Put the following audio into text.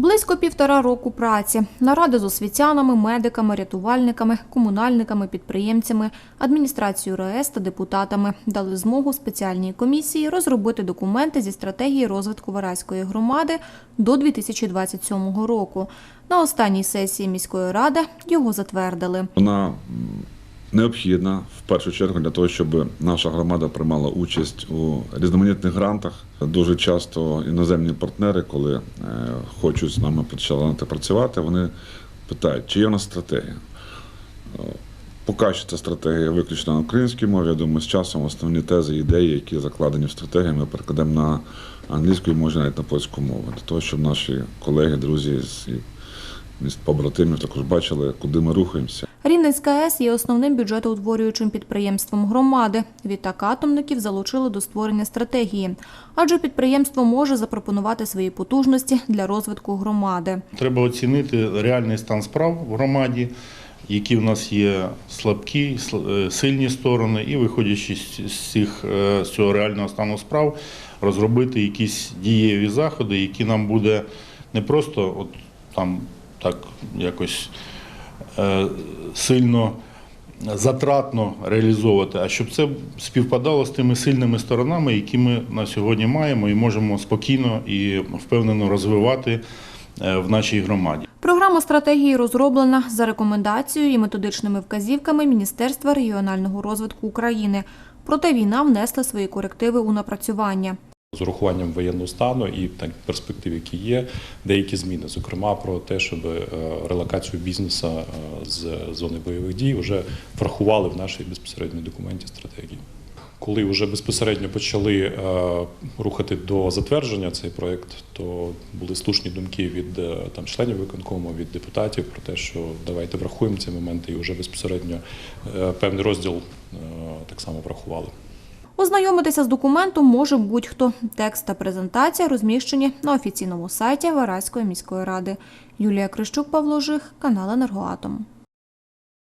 Близько півтора року праці. Наради з освітянами, медиками, рятувальниками, комунальниками, підприємцями, адміністрацією РАЕС та депутатами дали змогу спеціальній комісії розробити документи зі стратегії розвитку Вараської громади до 2027 року. На останній сесії міської ради його затвердили. Вона необхідна в першу чергу для того, щоб наша громада приймала участь у різноманітних грантах. Дуже часто іноземні партнери, коли е, хочуть з нами почати працювати, вони питають, чи є в нас стратегія. Е, Поки що ця стратегія виключно на українській мові. Я думаю, з часом основні тези, ідеї, які закладені в стратегії, ми перекладемо на англійську і може навіть на польську мову, для того, щоб наші колеги, друзі з міст побратимів також бачили, куди ми рухаємося. Рівненська АЕС є основним бюджетоутворюючим підприємством громади. Відтак атомників залучили до створення стратегії, адже підприємство може запропонувати свої потужності для розвитку громади. Треба оцінити реальний стан справ в громаді, які в нас є слабкі, е, сильні сторони, і виходячи з цих, е, з цього реального стану справ, розробити якісь дієві заходи, які нам буде не просто от там так якось е, сильно затратно реалізовувати, а щоб це співпадало з тими сильними сторонами, які ми на сьогодні маємо, і можемо спокійно і впевнено розвивати е, в нашій громаді. Програма стратегії розроблена за рекомендацією і методичними вказівками Міністерства регіонального розвитку України. Проте війна внесла свої корективи у напрацювання. З урахуванням воєнного стану і так перспектив, які є, деякі зміни, зокрема про те, щоб е, релокацію бізнесу е, з зони бойових дій вже врахували в нашій безпосередньо документі стратегії. Коли вже безпосередньо почали е, рухати до затвердження цей проект, то були слушні думки від там членів виконкому, від депутатів про те, що давайте врахуємо ці моменти, і вже безпосередньо певний розділ так само врахували. Ознайомитися з документом може будь-хто. Текст та презентація розміщені на офіційному сайті Вараської міської ради. Юлія Крищук, Павло Жих, канал Енергоатом.